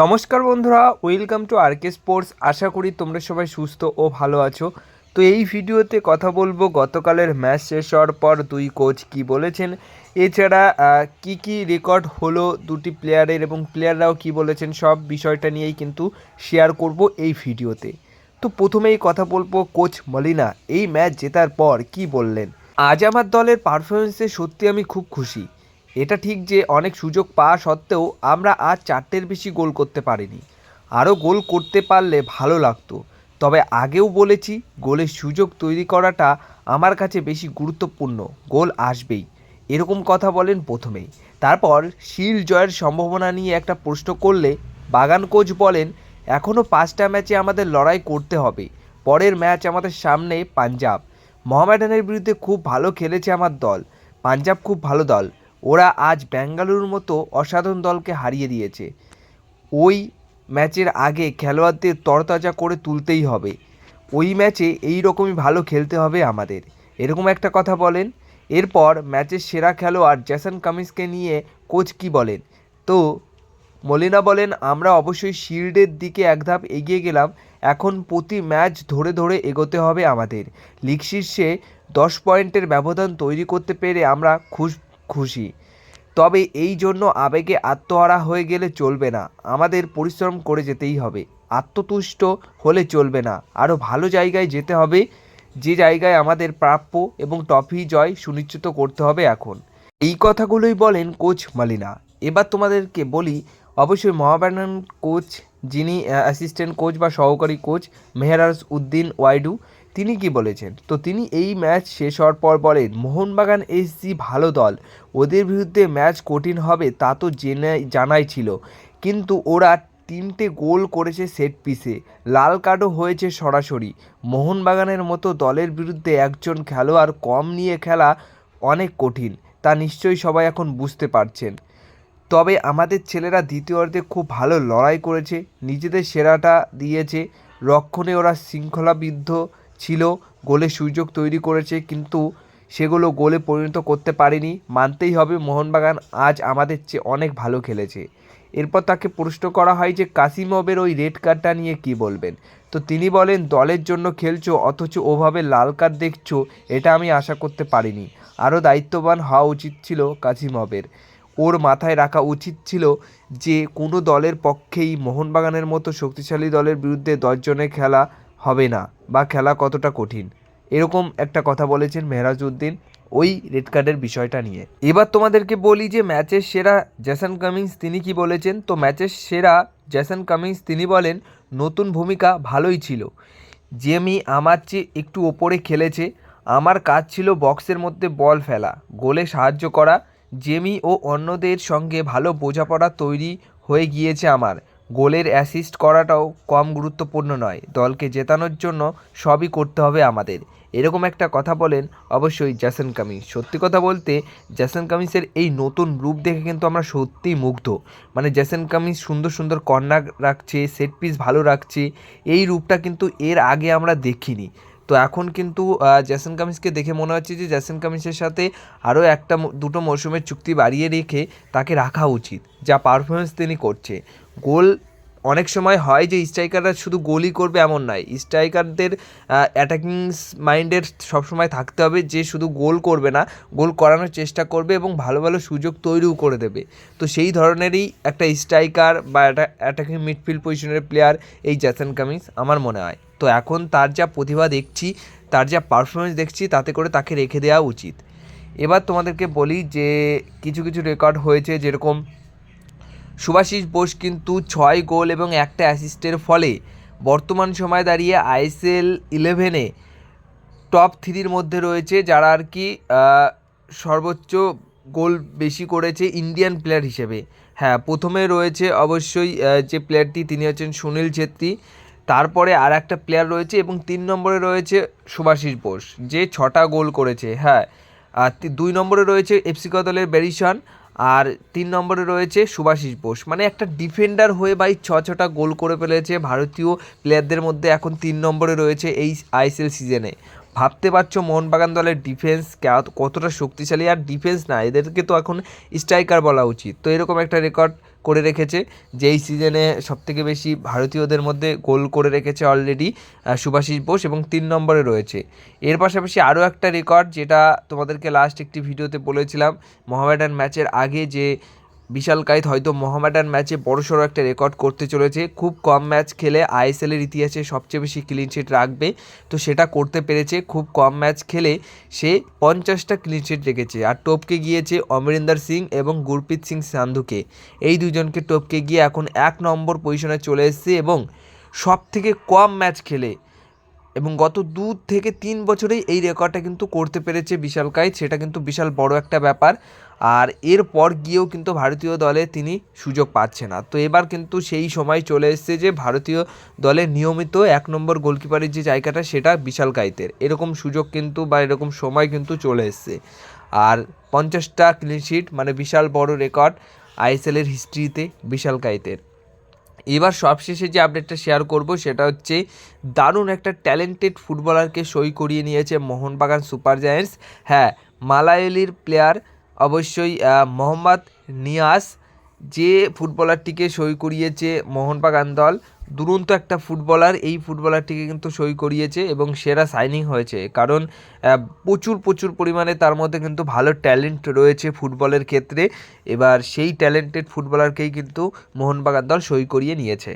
নমস্কার বন্ধুরা welcome to R K sports আশা করি তোমরা সবাই সুস্থ ও ভালো আছো। তো এই ভিডিওতে কথা বলব, গতকালের ম্যাচ শেষ হওয়ার পর দুই কোচ কি বলেছেন? এছাড়া কি কি রেকর্ড হলো দুটি প্লেয়ারের এবং প্লেয়াররাও কি বলেছেন? সব বিষয়টা নিয়েই কিন্তু শেয়ার করব এই ভিডিওতে। তো প্রথমেই কথা বলব কোচ মলিনা, এই ম্যাচ জেতার পর কি বললেন? আজ আমার দলের পারফরমেন্সে সত্যি আমি খুব খুশি। এটা ঠিক যে অনেক সুযোগ পাওয়া সত্ত্বেও আমরা আজ চারটের বেশি গোল করতে পারিনি। আরও গোল করতে পারলে ভালো লাগতো। তবে আগেও বলেছি, গোলের সুযোগ তৈরি করাটা আমার কাছে বেশি গুরুত্বপূর্ণ। গোল আসবেই। এরকম কথা বলেন প্রথমেই। তারপর শিল জয়ের সম্ভাবনা নিয়ে একটা প্রশ্ন করলে বাগান কোচ বলেন এখনও পাঁচটা ম্যাচে আমাদের লড়াই করতে হবে। পরের ম্যাচ আমাদের সামনে পাঞ্জাব। মোহামেডানের বিরুদ্ধে খুব ভালো খেলেছে আমার দল। পাঞ্জাব খুব ভালো দল। ওরা আজ বেঙ্গালুরুর মতো অসাধারণ দলকে হারিয়ে দিয়েছে। ওই ম্যাচের আগে খেলোয়াড়দের তরতাজা করে তুলতেই হবে। ওই ম্যাচে এই রকমই ভালো খেলতে হবে আমাদের। এরকম একটা কথা বলেন। এরপর ম্যাচের সেরা খেলোয়াড় জ্যাসন কামিন্সকে নিয়ে কোচ কি বলেন? তো, মলিনা বলেন, আমরা অবশ্যই শিল্ডের দিকে এক ধাপ এগিয়ে গেলাম। এখন প্রতি ম্যাচ ধরে ধরে এগোতে হবে আমাদের। লিগ শীর্ষে দশ পয়েন্টের ব্যবধান তৈরি করতে পেরে আমরা খুশ খুশি। তবে এই জন্য আবেগে আত্মহারা হয়ে গেলে চলবে না। আমাদের পরিশ্রম করে যেতেই হবে। আত্মতুষ্ট হলে চলবে না। আরও ভালো জায়গায় যেতে হবে। যে জায়গায় আমাদের প্রাপ্য এবং ট্রফি জয় সুনিশ্চিত করতে হবে এখন। এই কথাগুলোই বলেন কোচ মালিনা। এবার তোমাদেরকে বলি, অবশ্যই মহাবানান কোচ যিনি অ্যাসিস্ট্যান্ট কোচ বা সহকারী কোচ, মেহরাজ উদ্দিন ওয়াইডু। তিনি কি বলেছেন? তো তিনি এই ম্যাচ শেষ হওয়ার পর বলেন, মোহনবাগান এসজি ভালো দল। ওদের বিরুদ্ধে ম্যাচ কঠিন হবে তা তো জেনে, জানাই ছিল। কিন্তু ওরা তিনটে গোল করেছে সেট পিসে। লাল কার্ডও হয়েছে সরাসরি। মোহনবাগানের মতো দলের বিরুদ্ধে একজন খেলোয়াড় কম নিয়ে খেলা অনেক কঠিন। তা নিশ্চয়ই সবাই এখন বুঝতে পারছেন। তবে আমাদের ছেলেরা দ্বিতীয় অর্ধে খুব ভালো লড়াই করেছে। নিজেদের সেরাটা দিয়েছে। রক্ষণে ওরা শৃঙ্খলাবিদ্ধ ছিল গোলের সুযোগ তৈরি করেছে, কিন্তু সেগুলো গোলে পরিণত করতে পারেনি। মানতেই হবে মোহনবাগান আজ আমাদের চেয়ে অনেক ভালো খেলেছে। এরপর তাকে প্রশ্ন করা হয় যে কাসিমবের ওই রেড কার্ডটা নিয়ে কি বলবেন? তো তিনি বলেন, দলের জন্য খেলছো, অথচ ওভাবে লাল কার্ড দেখছ, এটা আমি আশা করতে পারিনি। আরও দায়িত্ববান হওয়া উচিত ছিল কাসিমবের ওর মাথায় রাখা উচিত ছিল যে, কোনো দলের পক্ষেই মোহনবাগানের মতো শক্তিশালী দলের বিরুদ্ধে দশজনে খেলা হবে না বা খেলা কতটা কঠিন। এরকম একটা কথা বলেছেন মেহরাজ উদ্দিন ওই রেড কার্ডের বিষয়টা নিয়ে। এবার তোমাদেরকে বলি যে ম্যাচের সেরা জ্যাসন কামিংস তিনি কি বলেছেন? তো ম্যাচের সেরা জ্যাসন কামিংস তিনি বলেন, নতুন ভূমিকা ভালোই ছিল। জেমি আমার চেয়ে একটু ওপরে খেলেছে। আমার কাজ ছিল বক্সের মধ্যে বল ফেলা, গোলে সাহায্য করা। জেমি ও অন্যদের সঙ্গে ভালো বোঝাপড়া তৈরি হয়ে গিয়েছে আমার। গোলের অ্যাসিস্ট করাটাও কম গুরুত্বপূর্ণ নয়। দলকে জেতানোর জন্য সবই করতে হবে আমাদের। এরকম একটা কথা বলেন অবশ্যই জ্যাসন কামিন্স সত্যি কথা বলতে জ্যাসন কামিন্সের এই নতুন রূপ দেখে কিন্তু আমরা সত্যিই মুগ্ধ। মানে জ্যাসন কামিন্স সুন্দর সুন্দর কর্নার রাখছে সেট পিস ভালো রাখছে, এই রূপটা কিন্তু এর আগে আমরা দেখিনি। তো এখন কিন্তু জ্যাসন কামিন্সকে দেখে মনে হচ্ছে যে জ্যাসন কামিন্সের সাথে আরও একটা দুটো মৌসুমের চুক্তি বাড়িয়ে রেখে তাকে রাখা উচিত, যা পারফরমেন্স তিনি করছে। গোল অনেক সময় হয় যে স্ট্রাইকাররা শুধু গোলই করবে এমন নয়। স্ট্রাইকারদের অ্যাটাকিং মাইন্ডের সবসময় থাকতে হবে যে শুধু গোল করবে না, গোল করানোর চেষ্টা করবে এবং ভালো ভালো সুযোগ তৈরিও করে দেবে। তো সেই ধরনেরই একটা স্ট্রাইকার বা অ্যাটাকিং মিডফিল্ড পজিশনের প্লেয়ার এই জ্যাসন কামিংস আমার মনে হয়। তো এখন তার যা প্রতিভা দেখছি, তার যা পারফরমেন্স দেখছি, তাতে করে তাকে রেখে দেওয়া উচিত। এবার তোমাদেরকে বলি যে কিছু কিছু রেকর্ড হয়েছে যেরকম সুভাষিস বোস কিন্তু ছয় গোল এবং একটা অ্যাসিস্টের ফলে বর্তমান সময় দাঁড়িয়ে আইএসএল ইলেভেনে টপ থ্রির মধ্যে রয়েছে, যারা আর কি সর্বোচ্চ গোল বেশি করেছে ইন্ডিয়ান প্লেয়ার হিসেবে। হ্যাঁ প্রথমে রয়েছে অবশ্যই যে প্লেয়ারটি তিনি হচ্ছেন সুনীল ছেত্রী। তারপরে আর একটা প্লেয়ার রয়েছে এবং তিন নম্বরে রয়েছে সুভাষিস বোস, যে ছটা গোল করেছে। হ্যাঁ আর দুই নম্বরে রয়েছে এফসি দলের ব্যারিসন আর তিন নম্বরে রয়েছে সুভাষিস বোস। মানে একটা ডিফেন্ডার হয়ে ভাই ছ ছটা গোল করে ফেলেছে ভারতীয় প্লেয়ারদের মধ্যে। এখন তিন নম্বরে রয়েছে এই আইসিএল সিজনে ভাবতে পারছ মোহনবাগান দলের ডিফেন্স কতটা শক্তিশালী? আর ডিফেন্স না, এদেরকে তো এখন স্ট্রাইকার বলা উচিত। তো এরকম একটা রেকর্ড করে রেখেছে। যেই সিজনে সবথেকে বেশি ভারতীয়দের মধ্যে গোল করে রেখেছে অলরেডি সুভাষিস বোস এবং তিন নম্বরে রয়েছে। এর পাশাপাশি আরও একটা রেকর্ড যেটা তোমাদেরকে লাস্ট একটি ভিডিওতে বলেছিলাম, মোহামেডান ম্যাচের আগে যে বিশাল কাইত হয়তো মোহামেডান ম্যাচে বড়সড় একটা রেকর্ড করতে চলেছে। খুব কম ম্যাচ খেলে আইএসএলের ইতিহাসে সবচেয়ে বেশি ক্লিন শিট রাখবে। তো সেটা করতে পেরেছে, খুব কম ম্যাচ খেলে সে পঞ্চাশটা ক্লিন শিট রেখেছে। আর টপকে গিয়েছে অমরিন্দর সিং এবং গুরপ্রীত সিং সান্ধুকে। এই দুজনকে টপকে গিয়ে এখন এক নম্বর পজিশনে চলে এসেছে এবং সব থেকে কম ম্যাচ খেলে এবং গত দু থেকে তিন বছরেই এই রেকর্ডটা কিন্তু করতে পেরেছে বিশাল কাইত সেটা কিন্তু বিশাল বড় একটা ব্যাপার। আর এরপর গিয়েও কিন্তু ভারতীয় দলে তিনি সুযোগ পাচ্ছে না। তো এবার কিন্তু সেই সময় চলে এসেছে যে ভারতীয় দলে নিয়মিত এক নম্বর গোলকিপারের যে জায়গাটা, সেটা বিশাল কাইতের। এরকম সুযোগ কিন্তু বা এরকম সময় কিন্তু চলে এসছে। আর পঞ্চাশটা ক্লিনশিট মানে বিশাল বড় রেকর্ড আইএসএলের হিস্ট্রিতে বিশাল কাইতের। এবার সবশেষে যে আপডেটটা শেয়ার করব, সেটা হচ্ছে দারুণ একটা ট্যালেন্টেড ফুটবলারকে সই করিয়ে নিয়েছে মোহনবাগান সুপার জায়ান্টস হ্যাঁ মালায়ালির প্লেয়ার অবশ্যই মোহাম্মদ নিয়াস যে ফুটবলারটিকে সই করিয়েছে মোহনবাগান দল দুরন্ত একটা ফুটবলার, এই ফুটবলারটিকে কিন্তু সই করিয়েছে এবং সেরা সাইনিং হয়েছে। কারণ প্রচুর প্রচুর পরিমাণে তার মধ্যে কিন্তু ভালো ট্যালেন্ট রয়েছে ফুটবলের ক্ষেত্রে। এবার সেই ট্যালেন্টেড ফুটবলারকেই কিন্তু মোহনবাগান দল সই করিয়ে নিয়েছে।